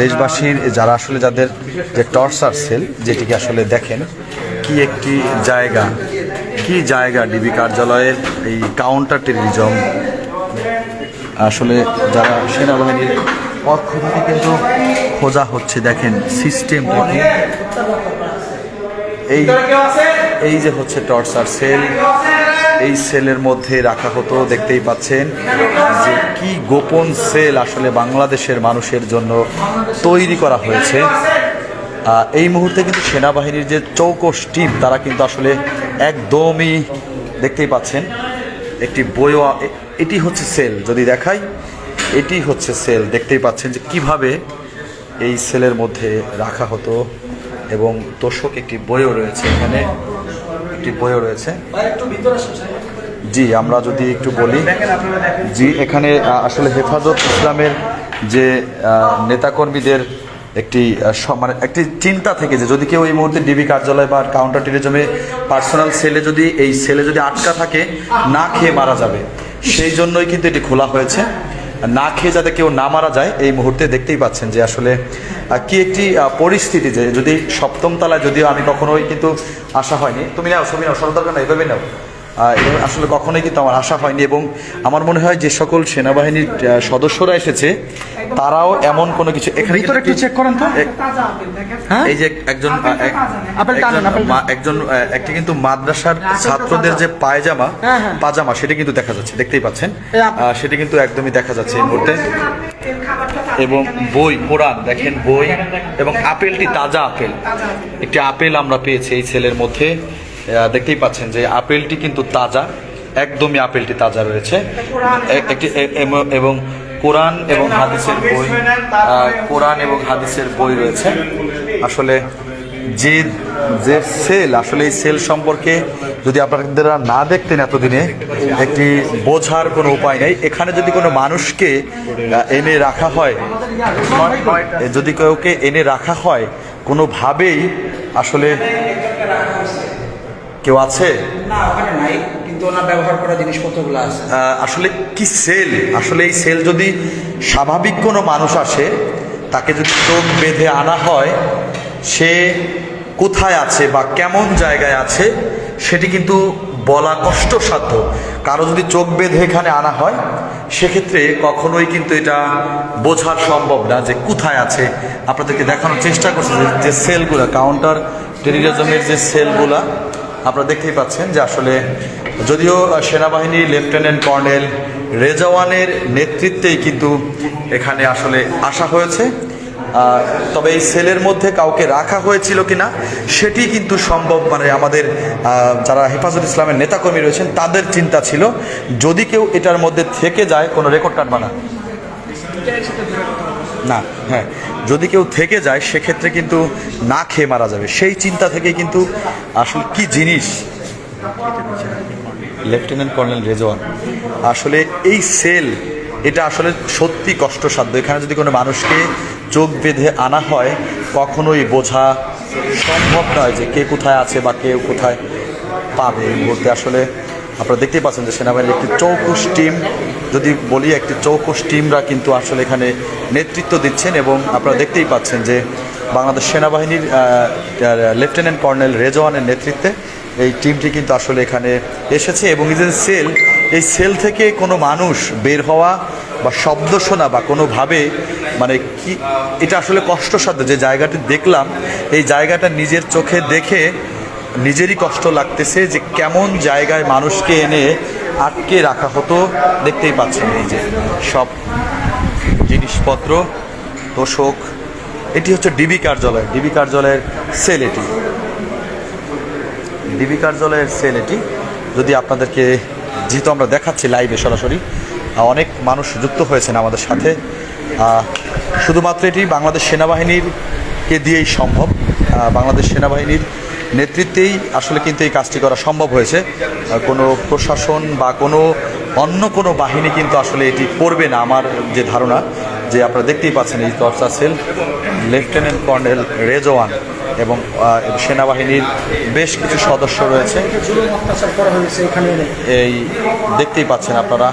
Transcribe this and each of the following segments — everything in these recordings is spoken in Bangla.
দেশবাসীর যারা আসলে যাদের যে টর্চার সেল যেটিকে আসলে দেখেন, কি একটি জায়গা, কি জায়গা ডিবি কার্যালয়ের এই কাউন্টার টেরিজম আসলে যারা সেনাবাহিনীর পক্ষ থেকে কিন্তু খোঁজা হচ্ছে, দেখেন সিস্টেমটা কি। এই এই যে হচ্ছে টর্চার সেল এই সেলের মধ্যে রাখা হতো, দেখতেই পাচ্ছেন যে কি গোপন সেল আসলে বাংলাদেশের মানুষের জন্য তৈরি করা হয়েছে। এই মুহূর্তে কিন্তু সেনাবাহিনীর যে চৌকস টিম, তারা কিন্তু আসলে একদমই দেখতেই পাচ্ছেন, একটি বইও এটি হচ্ছে সেল। যদি দেখাই, এটি হচ্ছে সেল। দেখতেই পাচ্ছেন যে কীভাবে এই সেলের মধ্যে রাখা হতো এবং তোষক একটি বইও রয়েছে এখানে। একটি বইও রয়েছে। জি আমরা যদি একটু বলি জি এখানে আসলে হেফাজত ইসলামের যে নেতাকর্মীদের একটি মানে একটি চিন্তা থেকে যে যদি কেউ এই মুহূর্তে ডিবি কার্যালয় বা কাউন্টার টেরিজমে পার্সোনাল সেলে যদি এই সেলে যদি আটকা থাকে না খেয়ে মারা যাবে। সেই জন্যই কিন্তু এটি খোলা হয়েছে। না খেয়ে যাতে কেউ না মারা যায়, এই মুহূর্তে দেখতেই পাচ্ছেন যে আসলে কি একটি পরিস্থিতি যে যদি সপ্তম তলায় যদিও আমি কখনোই কিন্তু আশা হয়নি। তুমি নাও ছবি নাও সরল না এভাবে নাও? আসলে কখনোই কিন্তু আমার আশা হয়নি এবং আমার মনে হয় যে সকল সেনাবাহিনীর সদস্যরা এসেছে তারাও এমন কোনো কিছু এখানে ভিতরে একটু চেক করেন তো। হ্যাঁ? এই যে একজন একজন একটি কিন্তু মাদ্রাসার ছাত্রদের যে পায়জামা হ্যাঁ, হ্যাঁ। পাজামা সেটা কিন্তু দেখা যাচ্ছে দেখতেই পাচ্ছেন। সেটা কিন্তু একদমই দেখা যাচ্ছে এই মুহূর্তে। এবং বই কোরআন দেখেন বই এবং আপেলটি তাজা আপেল। একটি আপেল আমরা পেয়েছি এই ছেলের মধ্যে। দেখতেই পাচ্ছেন যে আপেলটি কিন্তু তাজা, একদমই আপেলটি তাজা রয়েছে। একটি এবং কোরআন এবং হাদিসের বই কোরআন এবং হাদিসের বই রয়েছে। আসলে যে যে সেল, আসলে এই সেল সম্পর্কে যদি আপনারা না দেখতেন এতদিনে, একটি বোঝার কোনো উপায় নেই। এখানে যদি কোনো মানুষকে এনে রাখা হয় যদি কাউকে এনে রাখা হয়, কোনোভাবেই আসলে কেউ আছে? না ওখানে নাই কিন্তু ওনার ব্যবহার করা জিনিসপত্রগুলো আছে। আসলে কি সেল? আসলে এই সেল যদি স্বাভাবিক কোনো মানুষ আসে তাকে যদি চোখ বেঁধে আনা হয় সে কোথায় আছে বা কেমন জায়গায় আছে সেটি কিন্তু বলা কষ্টসাধ্য। কারও যদি চোখ বেঁধে এখানে আনা হয় সেক্ষেত্রে কখনোই কিন্তু এটা বোঝা সম্ভব না যে কোথায় আছে। আপনাদেরকে দেখানোর চেষ্টা করছে যে- যে সেলগুলো কাউন্টার টেরিজমের যে সেলগুলা আপনারা দেখতেই পাচ্ছেন যে আসলে যদিও সেনাবাহিনী লেফটেন্যান্ট কর্নেল রেজাওয়ানের নেতৃত্বেই কিন্তু এখানে আসলে আসা হয়েছে। তবে এই সেলের মধ্যে কাউকে রাখা হয়েছিল কিনা, সেটি কিন্তু সম্ভব মানে আমাদের যারা হেফাজত ইসলামের নেতাকর্মী রয়েছেন, তাদের চিন্তা ছিল। যদি কেউ এটার মধ্যে থেকে যায়, কোনো রেকর্ড কাটবা না। না হ্যাঁ। যদি কেউ থেকে যায়, সেক্ষেত্রে কিন্তু না খেয়ে মারা যাবে। সেই চিন্তা থেকে কিন্তু আসলে কি জিনিস? লেফটেন্যান্ট কর্নেল রেজওয়ান আসলে এই সেল এটা আসলে সত্যি কষ্টসাধ্য। এখানে যদি কোনো মানুষকে চোখ বেঁধে আনা হয়, কখনোই বোঝা সম্ভব নয় যে কে কোথায় আছে বা কেউ কোথায় পাবে। মুহূর্তে আসলে আপনারা দেখতেই পাচ্ছেন যে সেনাবাহিনীর একটি চৌকুশ টিম, যদি বলি একটি চৌকুশ টিমরা কিন্তু আসলে এখানে নেতৃত্ব দিচ্ছেন এবং আপনারা দেখতেই পাচ্ছেন যে বাংলাদেশ সেনাবাহিনীর লেফটেন্যান্ট কর্নেল রেজওয়ানের নেতৃত্বে এই টিমটি কিন্তু আসলে এখানে এসেছে এবং এই যে সেল, এই সেল থেকে কোনো মানুষ বের হওয়া বা শব্দ শোনা বা কোনোভাবে মানে কি, এটা আসলে কষ্টসাধ্য যে জায়গাটি দেখলাম, এই জায়গাটা নিজের চোখে দেখে নিজেরই কষ্ট লাগতেছে যে কেমন জায়গায় মানুষকে এনে আটকে রাখা হতো। দেখতেই পাচ্ছেন এই যে সব জিনিসপত্র। তোষক এটি হচ্ছে ডিবি কার্যালয়। ডিবি কার্যালয়ের সেল এটি। ডিবি কার্যালয়ের সেল এটি। যদি আপনাদেরকে যেহেতু আমরা দেখাচ্ছি লাইভে সরাসরি, অনেক মানুষ যুক্ত হয়েছেন আমাদের সাথে। শুধুমাত্র এটি বাংলাদেশ সেনাবাহিনীর কে দিয়েই সম্ভব। বাংলাদেশ সেনাবাহিনীর নেতৃত্বেই আসলে কিন্তু এই কাজটি করা সম্ভব হয়েছে। কোনো প্রশাসন বা কোনো অন্য কোনো বাহিনী কিন্তু আসলে এটি করবে না, আমার যে ধারণা। যে আপনারা দেখতেই পাচ্ছেন এই চর্চা সেল, লেফটেন্যান্ট কর্নেল রেজওয়ান এবং সেনাবাহিনীর বেশ কিছু সদস্য রয়েছে। এই দেখতেই পাচ্ছেন আপনারা।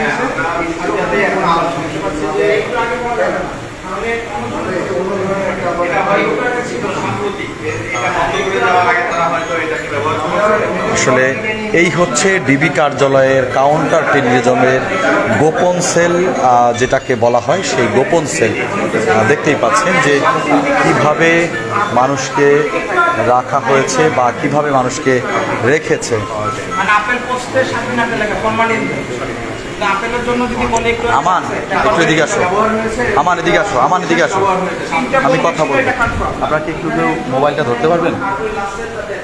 এটাতে এখন বুঝতে পারছি যে একটু আগে পাওয়া যাবে না তাহলে এটা হয়তো একটা ছিল সাম্প্রতিক এটা বন্ধ করে দেওয়ার আগে তারা হয়তো এটাকে ব্যবহার করেছে আসলে এই হচ্ছে ডিবি কার্যালয়ের কাউন্টার টেরিজমের গোপন সেল যেটাকে বলা হয় সেই গোপন সেল। দেখতেই পাচ্ছেন যে কীভাবে মানুষকে রাখা হয়েছে বা কীভাবে মানুষকে রেখেছে। মানে আমান একটু এদিকে আসো। আমান এদিকে আসো আমান এদিকে আসো। আমি কথা বলব। আপনারা কি একটু কেউ মোবাইলটা ধরতে পারবেন?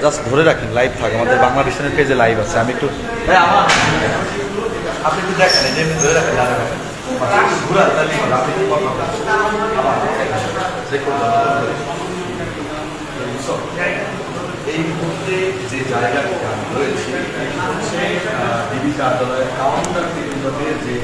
জাস্ট ধরে রাখেন লাইভ থাকে। আমাদের বাংলাদেশের পেজে লাইভ আছে। আমি একটু আপনি একটু দেখেন, এই ধরে রাখেন। এই মুহূর্তে যে জায়গাটি রয়েছে হচ্ছে ডিবি কার্যালয়ের কাউন্টার যে